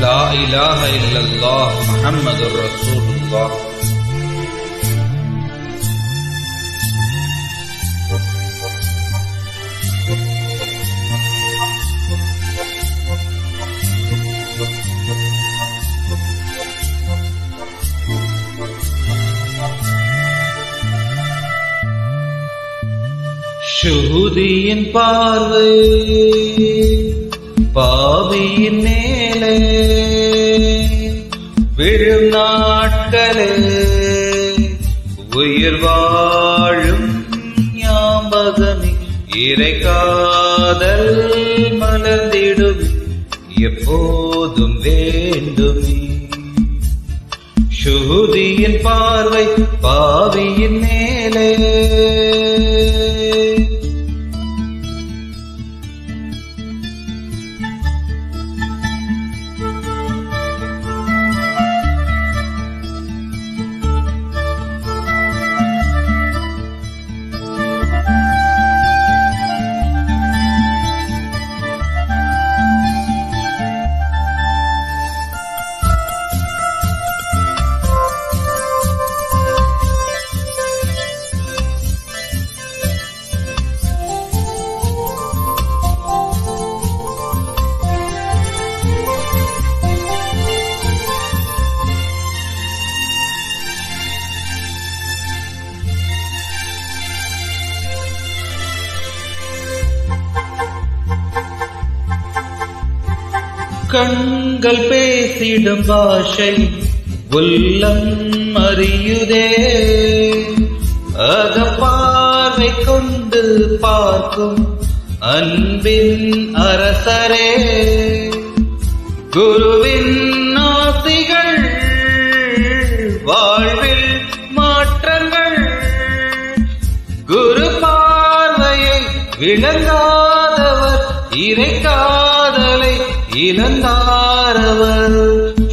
لا إله إلا الله محمد رسول الله சுகுதியின் பார்வை பாவியின் மேலே. விழும் நாட்களே உயிர் வாழும் ஞாபகமே. இறை காதல் மலர்ந்திடும் எப்போதும் வேண்டுமே. சுகுதியின் பார்வை பாவியின் மேலே. கண்கள் பேசிடும் பாஷை உள்ளம் அறியுதே. அக பார்வை கொண்டு பார்க்கும் அன்பின் அரசரே. குருவின் ஆசிகள் வாழ்வில் மாற்றங்கள். குரு பார்வையை விளங்காதவர் இறை காதலை இழந்தாரவர்.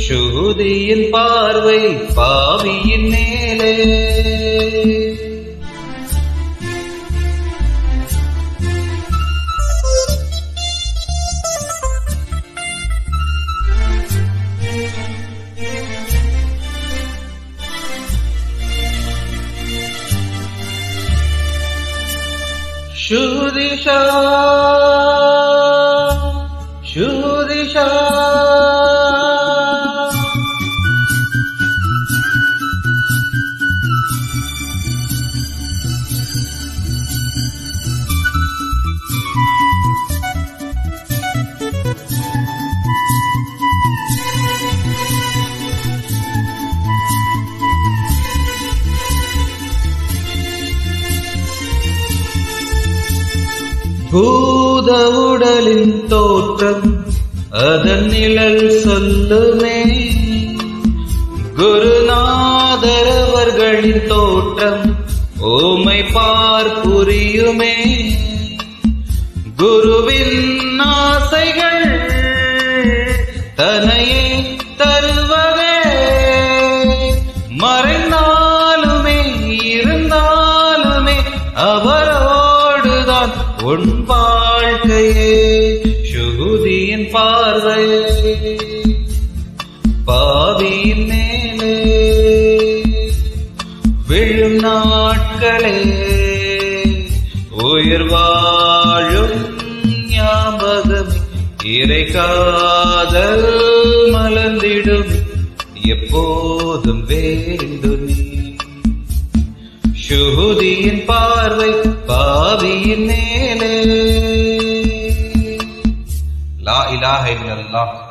சுகுதியின் பார்வை பாவியின் மேலே. சுதிஷா சுதிஷா பூத உடலின் தோற்றம் அதன் நிழல் சொல்லுமே. குருநாதர் அவர்களின் தோற்றம் ஓமை பார் புரியுமே. குருவின் ஆசைகள் தனையே தருவதே. மறைந்தார் உன் வாழ்க்கையே சுகுதியின் பார்வை. பாவியின் மேலே விழும் நாட்களே உயிர் வாழும் ஞாபகம். இறை காதல் மலர்ந்திடும் எப்போதும் வேண்டுமே. சுகுதியின் பார்வை பாவியின் மேலே إله إلا الله.